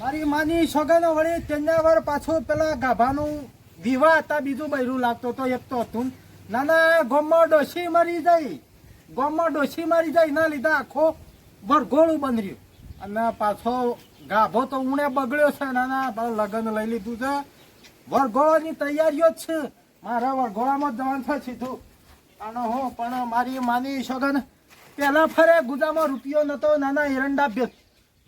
મારી માની સગન વળી તેના વાર પાછો પેલા ગાભાનું વિવાહ હતા, બીજું બૈરું લાગતો તો એક તો હતું. નાના ગોમમાં ડોસી મરી જાય. ગોમમાં ડોસી મરી જાય ના લીધા આખો વરઘોડું બંધર્યું અને પાછો ગાભો તો ઉણે બગડ્યો છે, નાના લગ્ન લઈ લીધું છે. વરઘોડાની તૈયારીઓ જ છે. મારા વરઘોડામાં જવાનું છે સીધું. પણ હું, પણ મારી માની સોગન પહેલા ફરે ગુજામાં રૂપિયો નતો, નાના એરંડા બે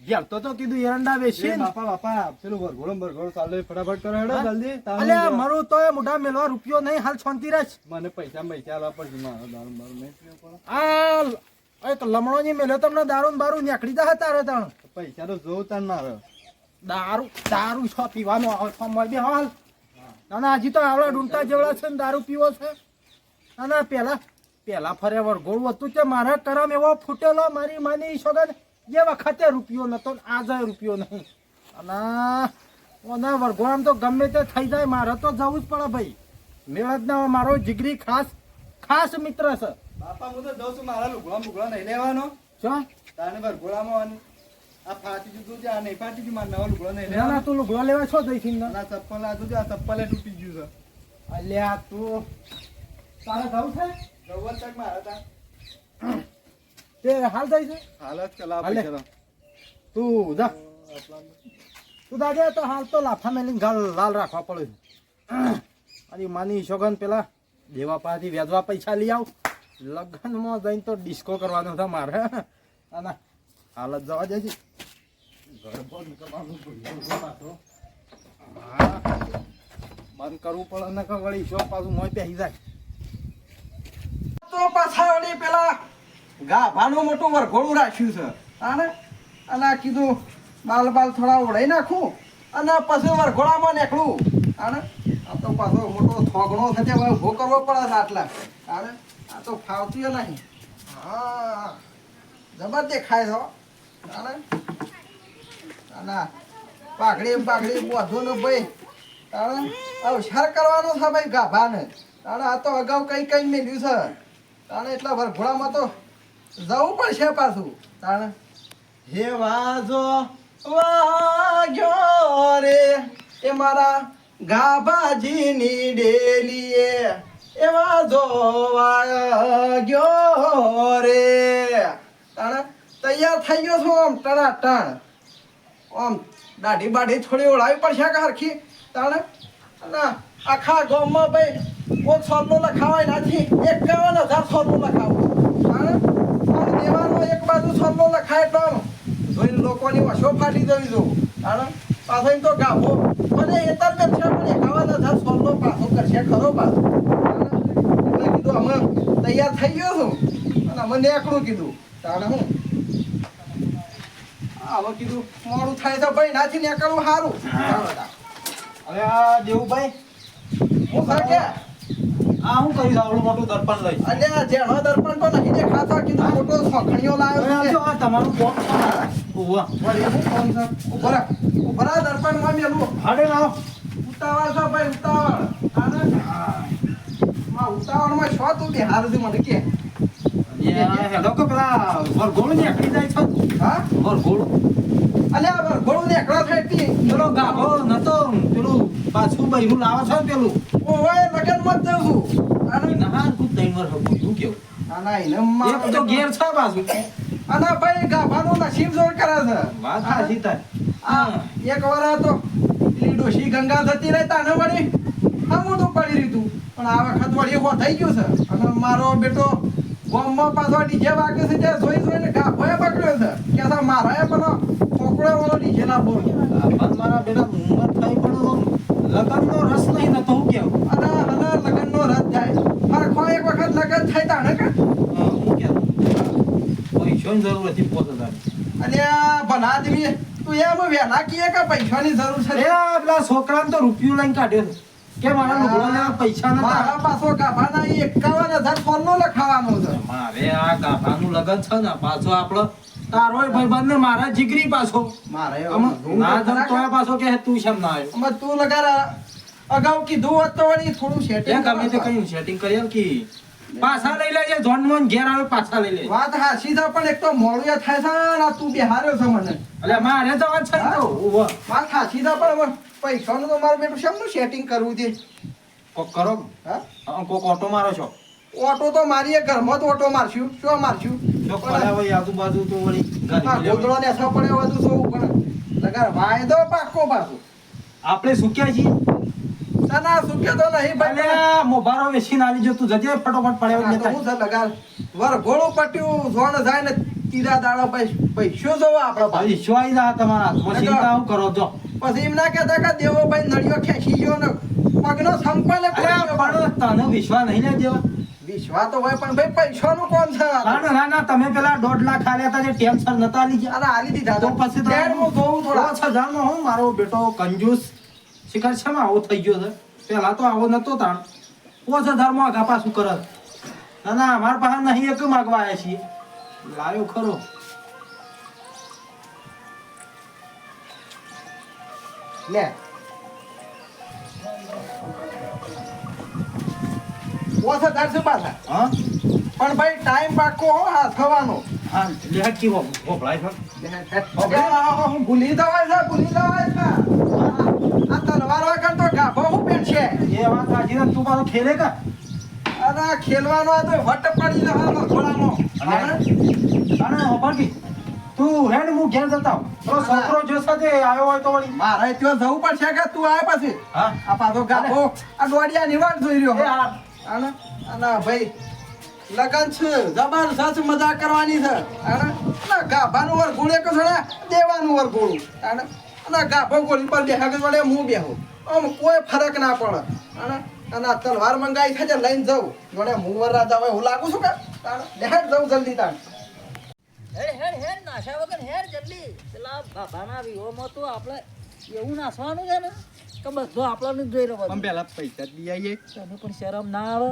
ઘેરતો તો કીધું એરંડા બેસી બાપા બાપા પેલું વરઘોડો બરઘોડો ચાલે ફટાફટ કરો હેડો જલ્દી. અલે મારું તો મોઢા મેલવા રૂપિયો નહીં હાલ શાંતિ રાખ. મને પૈસા પૈસા આલવા પડશે મારો દારૂ મારું નહીં પીવો પડે. આ એક લમણો ની મેલ્યો તમને દારૂ બારૂન બારૂ નીકળી હતા તારે તણ. પૈસા તો જોઉં તણ ના રહ્યો દારૂ દારૂ છો પીવાનો આવે છો મળ બે હાલ. ના ના હજી તો આવડા ડુંટા જેવડા છે ને દારૂ પીવો છે. ના ના પેલા પેલા ફરે વરઘોડું હતું કે મારા કરમ એવો ફૂટેલો મારી માની સોગન જે વખતે રૂપિયો નતો આજે રૂપિયો નહીં. અને ઓના વરઘોડામાં તો ગમે તે થઈ જાય મારે તો જવું જ પડે ભાઈ. મેળ ના મારો જીગરી ખાસ ખાસ મિત્ર છે. બાપા હું તો જઉં છું મારા લુગડા મુગડા નહીં લેવાનો. છો તારે વરઘોડામાં આ ફાટી જુદું છે આ નહીં ફાટી જુ મારા નવા લુગડા નહીં લેવાના ના તું લુગડા લેવા છો જઈથી ને ના ચપ્પલ આ છે આ ચપ્પલે તૂટી ગયું છે. અલ્યા તું તારે જવું છે? જવું જ મારા તા તે હાલ જાય છે? હાલત ચલાવ હાલે. પૈસા તું જા. તું દાદા તો હાલ તો લાફા મેલીને ગાલ લાલ રાખવા પડે છે. અને માની સોગન પેલા દેવા પાસેથી વ્યાજવા પૈસા લઈ આવ. લગ્નમાં જઈને તો ડિસ્કો કરવાનો હતા મારે. અને હાલત જવા જાય છે. બંધ કરવું પડે ને વળી શોખ પાછું મોય પહેરી જાય. તો પાછા વળી પેલા ગાભાનું મોટું વરઘોડું રાખ્યું છે. અને અને કીધું, બાલ બાલ થોડા ઓળાઈ નાખું અને પછી વરઘોડામાં નીકળું. અને આ તો પાછો મોટો થોગણો થશે હવે ઊભો કરવો પડે છે આટલા. અને આ તો ફાવતું નહીં. હા, જબર દેખાય છો અને આના પાઘડી પાઘડી બોધો ને ભાઈ. તાણે અવસાર કરવાનો છે ભાઈ ગાભાને. તાણે આ તો અગાઉ કઈ કઈ મેલ્યું છે. તાણે એટલા વરઘોડામાં તો જવું પડશે પાછું. તાણે. હે વાજો, વાગ્યો રે. એ મારા ગાભાજીની ડેલીએ. એ વાજો, વાગ્યો રે. તાણે, તૈયાર થઈ ગયો છું આમ ટણા ટણ આમ દાઢી બાઢી થોડી ઓળાવી પડશે કે તાણે ના આખા ગામમાં ભાઈ કોઈ સોનું લખાવાય નથી, એકાવન હજાર સોનું લખાવું. એક બાજુ સલ્લો લખાય તો જોઈને લોકોની વશો ફાટી જવી જો. તાણે પાછો એમ તો ગાભો. મને એતર કરશે પણ એકાવન હજાર સલ્લો પાછો કરશે ખરો પાછો. એટલે કીધું અમે તૈયાર થઈ ગયો છું. અને અમે નીકળું કીધું. તાણે હું? હવે કીધું મોડું થાય તો ભાઈ નાથી નીકળવું સારું. અરે આ દેવુભાઈ હું સર આ હું કરી આવડું મોટું દર્પણ લઈ. અલ્યા જેણો દર્પણ તો જે દેખાતો કીધું મોટો સોખણીઓ લાવ્યો છે. આ તમારું કોણ? ઉવા વળી હું કોણ. ઊભા રહો, મેલું. હાડે લાવો. ઉતાવળ છો ભાઈ ઉતાવળ. આને માં છો તું બિહાર છે મને કે. હેલો કે પેલા વરઘોડું નીકળી જાય છે. હા? વરઘોડું. અલ્યા વરઘોડું ને એકલા થાય પેલો ગાભો નતો પેલું પાછું બહેરું લાવે છે ને પેલું ઓય લગન મત જઉં છું. આને ના તું ત્રણ વર્ષ તું કેવું? આના એને એક તો ઘેર છે પાછું. આના ભાઈ ગાભાનું નસીબ જોર કરે છે. વાત સાચી સીતા આ એક વાર તો પેલી ડોશી ગંગા થતી રહી તાને વળી આમ તો પડી રીતું પણ આ વખત વળી હો થઈ ગયું છે. અને મારો બેટો ગોમમાં પાછો ડીજે વાગે છે ત્યાં જોઈ જોઈને ગાભોએ પકડ્યો છે. કે મારા પણ કોકડો વાળો ડીજે પણ મારા બેટા ઉંમર થઈ પણ લગ્નનો રસ નહીં નતો હું કેવું અને અને લગ્નનો રદ થાય ફરખો એક વખત લગ્ન થાય તાણે કે હા, હું કેવું પૈસાની જરૂર હતી પોત હજાર ભલા આદમી તું એમ વહેલા કીએ કે પૈસાની જરૂર છે? એ પેલા છોકરાને તો રૂપિયું લઈને કાઢ્યો કે મારા લેવા પૈસા મારા નતા પાછો એકાવન હજાર સોનનો લખાવાનો છે. મારે આ ગાભાનું લગન છે ને પાછો આપણો તારો ભાઈબંધ ને મારા જીગરી પાછો. મારે ના જમ તોય પાછો કે તું શેમ ના આવ્યો? અમે તું લગાડા અગાઉ કીધું હતું વળી થોડું સેટિંગ ગમે તે કયું સેટિંગ કરી કે. પાછા લઈ લેજે જોન મોન ઘેર આવે પાછા લઈ લેજે. વાત હાસી છે પણ એક તો મોડું થાય છે ને તું બિહાર્યો છે મને. એટલે મારે તો વાત છે તો. વાત હાસી છે પણ હવે પૈસાનું તો મારે બેટું શેમનું સેટિંગ કરવું છે? કોક કરો હા? કોક ઓટો મારો છો. ઓટો તો મારી ઘર ઘરમાં તો ઓટો મારશું. શું મારશું? આજુબાજુ તો વળી. ગોદડો ને પડે બધું શું પણ લગાર વાયદો પાકો પાછું આપણે સુક્યા છીએ. ના ના સુખ્યો તો નહીં ભાઈ મોભારો વેચીને આવી જો તું જજે ફટોફટ પડે તો હું છે લગાર વર ગોળું પટ્યું જોણ જાય ને તીરા દાડો ભાઈ પૈસો જોવો આપડે હવે આવી જા તમારા ચિંતા હું કરો જો પછી એમ ના કહેતા કે દેવો ભાઈ નળિયો ખેંચી ગયો ને પગનો સંપલે પણ તને વિશ્વાસ નહીં લે દેવા. વિશ્વા તો હોય પણ ભાઈ પૈસાનું કોણ છે ના ના, ના ના તમે પેલા દોઢ લાખ આલ્યા હતા જે ટેન્શન નતા લીધા. અરે દીધા તો પછી ડેડ હું જોઉં થોડા. હજારમાં હું મારો બેટો કંજૂસ. શિકાર છે આવો થઈ ગયો છે પેલા તો આવો નતો તાણ પાંચ હજારમાં આગા પાછું કરત ના ના અમારા પાસે નહીં એક માગવા આવ્યા છીએ લાવ્યો ખરો લે ઓછા છે પાછા હા પણ ભાઈ ટાઈમ પાકો હો હા થવાનો હા લે કેવો ભોપળાય છે હું ભૂલી દવાય છે ભૂલી દવાય છે આ તલવાર તો ગાભો હું છે. એ વાત સાચી ને તું મારો ખેલે કા? અરે ખેલવાનો તો વટ પડી જવાનો થોડાનો. અને હોભળતી તું હેડ હું ઘેર જતા તો છોકરો જો સાથે આવ્યો હોય તો વળી. મારે ત્યાં જવું પડશે કે તું આવે પછી? હા. આ પાછો ગાભો આ દોડિયા નિવાડ જોઈ રહ્યો. અને અને ભાઈ લગન છે જબરજસ્ત મજા કરવાની છે. અને ગાભાનું વર ગુણે કે છે દેવાનું વર ગુણું આને અને ગાભો ગોળી પર બેહા કે વળે હું બેહું. આમ કોઈ ફરક ના પડે. અને અને તલવાર મંગાઈ છે લઈને જવું જોડે હું વર રાજા હોય હું લાગુ છું કે? બેહાડ જવું જલ્દી તાણ. હેડ હેડ હેડ નાશા વગર હેડ જલ્દી. પેલા બાબાના વિહોમાં તો આપણે એવું નાસવાનું છે ને કે બધું આપણને જોઈ રહ્યો બધું. પેલા પૈસા દી આવીએ. તને પણ શરમ ના આવે.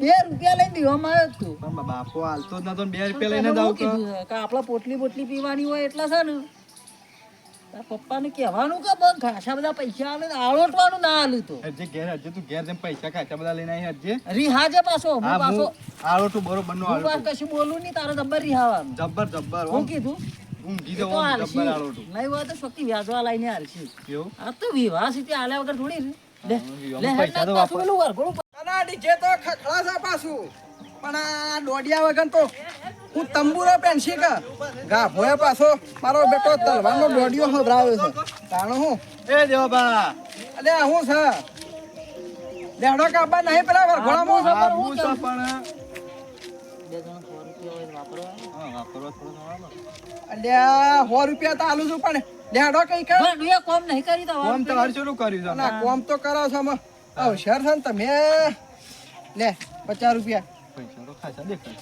બે રૂપિયા લઈને દેવામાં આવ્યો તું. પણ બાપો હાલતો જ નતો ને બે રૂપિયા લઈને જ હું આવતો. કીધું છે કે આપણે પોટલી પોટલી પીવાની હોય એટલા છે ને. પપ્પાને કહેવાનું કે બસ ખાસા બધા પૈસા આલે આળોટવાનું ના આલું તો. હજે ઘેર હજે તું ઘેર જઈને પૈસા ખાચા બધા લઈને આવી હજે રીહાજે પાછો હું પાછો. હું બરોબર નો હું કશું બોલું નહીં તારે જબ્બર રીહાવાનું જબ્બર જબ્બર હું. કીધું? ઊંઘી જવો હાલશી. જબ્બર આળો નહીં હોય તો શક્તિ વ્યાજવા લાઈને હાલશી. કેવું? આ તો વિવાહ સીધી આલ્યા વગર થોડી લે લે પૈસા તો પાછું પેલું વરઘોડું અને ડીજે તો ખખડા છે પાછું. પણ આ દોડિયા વગર તો હું તંબુરો પેન્સી કે? ગાભોએ પાછો. મારો બેટો તલવાનો દોડિયો હભરાવ્યો છે. જાણો હું? એ દેવાબા અલે હું છે? લેહડો કાબા નહીં પેલા વરઘોડામાં આબુ તો પણ બે જણા રૂપિયા તો વાપરવા. હા વાપરવા થોડો થોડો અલ્યા સો રૂપિયા તો આલું છું પણ લેહડો કઈ કર કોમ નહીં કરી તો કોમ તો હરચેલું કર્યું છે. ના કોમ તો કરો છો અમે અવસર છે ને તમે. લે પચાસ રૂપિયા. પૈસા તો ખાસા દેખાય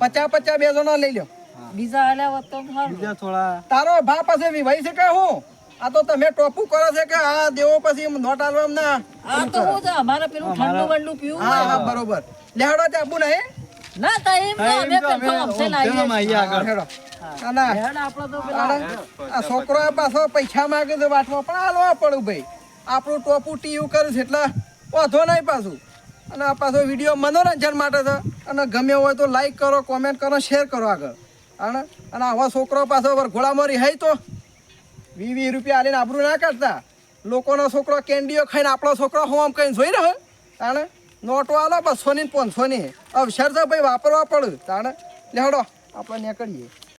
પચાસ પચાસ બે જણા લઈ લો બીજા આલ્યા તો બીજા થોડા. તારો ભા પાસે વિવાહ છે કે હું? આ તો તમે ટોપુ કરો છે કે આ દેવો પછી નોટ આલવા ના આ તો હું જા અમારે પેલું ઠંડુ બંડુ પીવું હા હા બરોબર. લેહડો તે આપું નહીં ના તા એમ ના, અમે અમસે લાવીએ ઓમ આગળ. હેડો. ના ના. હેડ તો પેલા આ આ છોકરો આ પાછો પૈસા માંગે છે વાટવા. પણ હાલવા પડું ભાઈ. આપણું ટોપુ ટીયું કરે છે એટલે વાંધો નહીં પાછું. અને આ પાછો વીડિયો મનોરંજન માટે છે. અને ગમે હોય તો લાઈક કરો કોમેન્ટ કરો શેર કરો આગળ. અને અને આવા છોકરો પાછો ઘોડામાં રિહાય તો? વી વી રૂપિયા આલીને આબરું ના કાઢતા? લોકોનો છોકરો કેન્ડીઓ ખાઈને આપણો છોકરો હોમ કહીને જોઈ રહ્યો તાણે? નોટો આલો બસો ની પાંચસો ની અવસર છે ભાઈ, વાપરવા પડે. તાણે? લેહડો આપણે નીકળીએ.